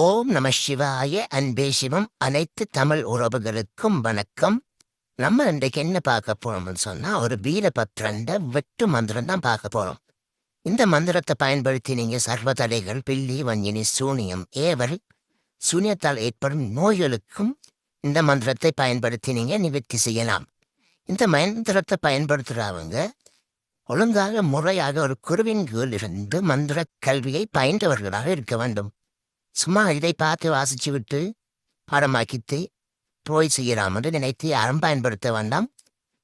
ஓம் நம சிவாய அன்பே சிவம். அனைத்து தமிழ் உறவுகளுக்கும் வணக்கம். நம்ம இன்றைக்கு என்ன பார்க்க போறோம்னு சொன்னா ஒரு வீரபத்ரண்ட வெட்டு மந்திரம் தான் பார்க்க போறோம். இந்த மந்திரத்தை பயன்படுத்தி நீங்க சர்வதடைகள் பில்லி வஞ்சினி சூனியம் ஏவல் சூனியத்தால் ஏற்படும் நோய்களுக்கும் இந்த மந்திரத்தை பயன்படுத்தி நீங்க நிவர்த்தி செய்யலாம். இந்த மந்திரத்தை பயன்படுத்துறவங்க ஒழுங்காக முறையாக ஒரு குருவின் கீழ் இருந்து மந்திர கல்வியை பயின்றவர்களாக இருக்க வேண்டும். சும்மா இதை பார்த்து வாசிச்சு விட்டு பாடமாக்கித்து போய் செய்யலாம் என்று நினைத்து யாரும் பயன்படுத்த வேண்டாம்.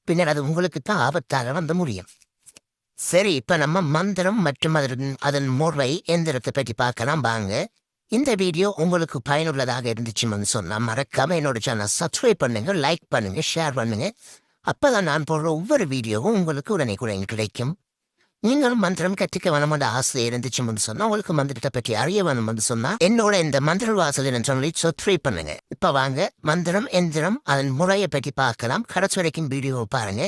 பின்னர் அது உங்களுக்கு தான் ஆபத்தாக வந்து முடியும். சரி இப்ப நம்ம மந்திரம் மற்றும் அதன் அதன் முறை எந்திரத்தை பற்றி பார்க்கலாம். வாங்க. இந்த வீடியோ உங்களுக்கு பயனுள்ளதாக இருந்துச்சுன்னு சொன்னா மறக்காமல் என்னோட சேனல் சப்ஸ்கிரைப் பண்ணுங்க லைக் பண்ணுங்க ஷேர் பண்ணுங்க. அப்பதான் நான் போடுற ஒவ்வொரு வீடியோவும் உங்களுக்கு உடனே கிடைக்கும். நீங்கள் மந்திரம் கற்றுக்க வேணும்னு ஆசை இருந்துச்சுன்னு சொன்னா உங்களுக்கு மந்திரத்தை பற்றி அறிய வேணும் வந்து சொன்னா என்னோட இந்த மந்திர வாசல் சொல்லி சொத்ரி பண்ணுங்க. இப்ப வாங்க மந்திரம் எந்திரம் அதன் முறையை பற்றி பார்க்கலாம். கடைசி வரைக்கும் வீடியோ பாருங்க.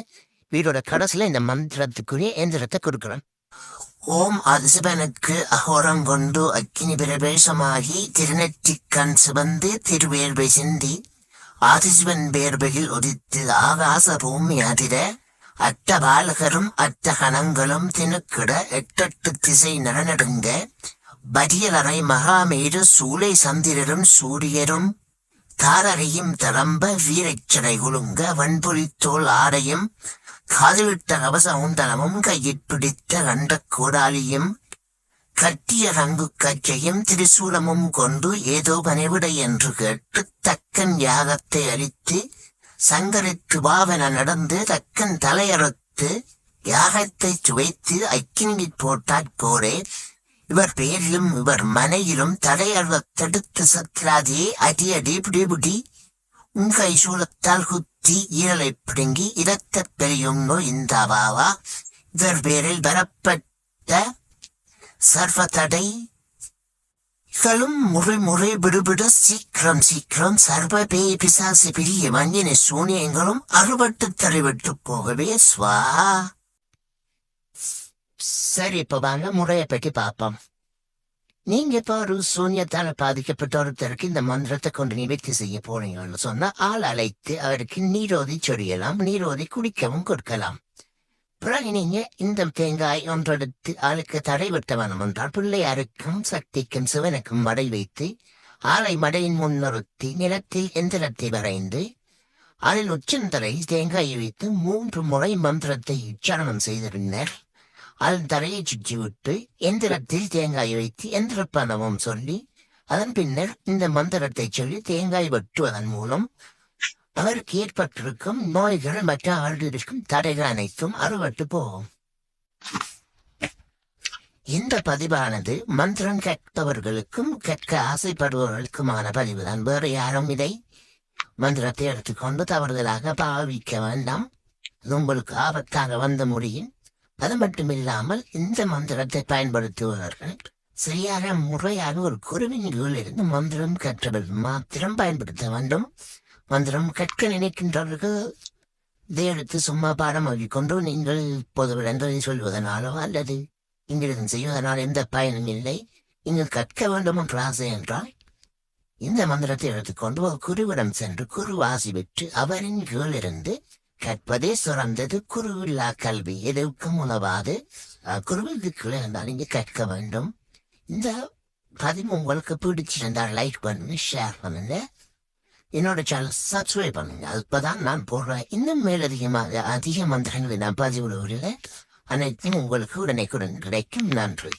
வீடோட கடைசியில இந்த மந்திரத்துக்குரிய எந்திரத்தை கொடுக்குறேன் ஓம் அதிசிவனுக்கு அகோரம் கொண்டு அக்கினி பிரவேசமாகி திருநெற்றிக்கண் சிவந்து திருவேர்வை சிந்தி ஆதிசிவன் வேர்வையில் உதித்து ஆகாச பூமி அதிர அட்ட பாலகரும் அட்ட கணங்களும் திணுக்கிட எட்டெட்டு திசை நடநடுங்க. பதியலறை மகாமேரு சூளை சந்திரரும் சூரியரும் தாரரையும் தளம்ப வீரச்சடை குலுங்க வன்புலித்தோல் ஆடையும் காதுவிட்ட கவசமுந்தனமும் கையில் பிடித்த கண்ட கோடாலியும் கட்டிய ரங்கு கச்சையும் திரிசூலமும் கொண்டு ஏதோ பணிவிடை என்று கேட்டு தக்கன் யாகத்தை அளித்து சங்கரித்து பாவன நடந்து தக்கன் தலையறுத்து யாகத்தை சுவைத்து அக்கினி போட்டாற் போரே. இவர் பேரிலும் இவர் மனையிலும் தலையறுவ தடுத்து சத்ராதியை அடியடி பிடிபிடி உங்கை சூலத்தால் குத்தி ஈரலை பிடுங்கி இரத்த பெரியும் நோய் இந்தாவாவா இவர் பேரில் வரப்பட்ட சர்வதடை களும் முறை முறை விடுபிட சீக்கிரம் சீக்கிரம் சர்வ பேய் பிசாசு பிரிய மஞ்சின சூனியங்களும் அறுபட்டு தறிவிட்டு போகவே ஸ்வா சரி இப்ப வாங்க முறையை பற்றி பார்ப்போம் நீங்க இப்ப ஒரு சூன்யத்தால பாதிக்கப்பட்ட ஒருத்தருக்கு இந்த மந்திரத்தை கொண்டு நிவர்த்தி செய்ய போறீங்கன்னு சொன்னா ஆள் அழைத்து அவருக்கு நீரோதி சொரியலாம் நீரோதி குடிக்கவும் கொடுக்கலாம் பிறகு நீங்க இந்த தேங்காய் ஒன்றெடுத்து ஆளுக்கு தடை விட்ட வேணும் என்றால் பிள்ளையாருக்கும் சக்திக்கும் சிவனுக்கும் மடை வைத்து ஆலை மடையின் முன் நிறுத்தி நிலத்தில் எந்திரத்தை வரைந்து அதில் உச்சந்தரை தேங்காயை வைத்து மூன்று முறை மந்திரத்தை உச்சாரணம் செய்த அதன் தலையை சுற்றி விட்டு எந்திரத்தில் தேங்காயை வைத்து எந்திரப்பணமும் சொல்லி அதன் பின்னர் இந்த மந்திரத்தை சொல்லி தேங்காய் வெட்டுவதன் மூலம் அவருக்கு ஏற்பட்டிருக்கும் நோய்கள் மற்ற ஆளுநருக்கும் தடைகள் அனைத்தும் அறுபட்டு போகும். இந்த பதிவானது மந்திரம் கேட்பவர்களுக்கும் கேட்க ஆசைப்படுபவர்களுக்குமான பதிவுதான். வேறு யாரும் இதை மந்திரத்தை எடுத்துக்கொண்டு தவறுதலாக பாவிக்க வேண்டாம். இது உங்களுக்கு ஆபத்தாக வந்த முடியும். அது மட்டுமில்லாமல் இந்த மந்திரத்தை பயன்படுத்துபவர்கள் சரியாக முறையாக ஒரு குருவின் கீழ் இருந்து மந்திரம் கற்றவர் மாத்திரம் பயன்படுத்த வேண்டும். மந்திரம் கற்க நினைக்கின்றவர்கள் இதை எடுத்து சும்மா பாடமாக்கி கொண்டு நீங்கள் பொதுவிடங்களை சொல்வதனாலோ அல்லது இங்கிருந்து செய்வதனால் எந்த பயனும் இல்லை. நீங்கள் கற்க வேண்டும் என்ற ஆசை என்றால் இந்த மந்திரத்தை எடுத்துக்கொண்டு ஒரு குருவிடம் சென்று குரு வாசி பெற்று அவரின் கீழிருந்து கற்பதே சுரந்தது குருவில்லா கல்வி எதுக்கும் உணவாது குருவிற்கு கீழே இருந்தால் நீங்கள் கற்க வேண்டும். இந்த பதிவு உங்களுக்கு பிடிச்சிருந்தால் லைக் பண்ணுங்க ஷேர் பண்ணுங்க. என்னோட சேனல் சப்ஸ்கிரைப் பண்ணுங்க. அப்பதான் நான் போடுற இன்னும் மேலதிகமாக அதிக மந்திரங்களை நான் பதிவிடுவதில்லை அனைத்தும் உங்களுக்கு உடனே கிடைக்கும். நன்றி.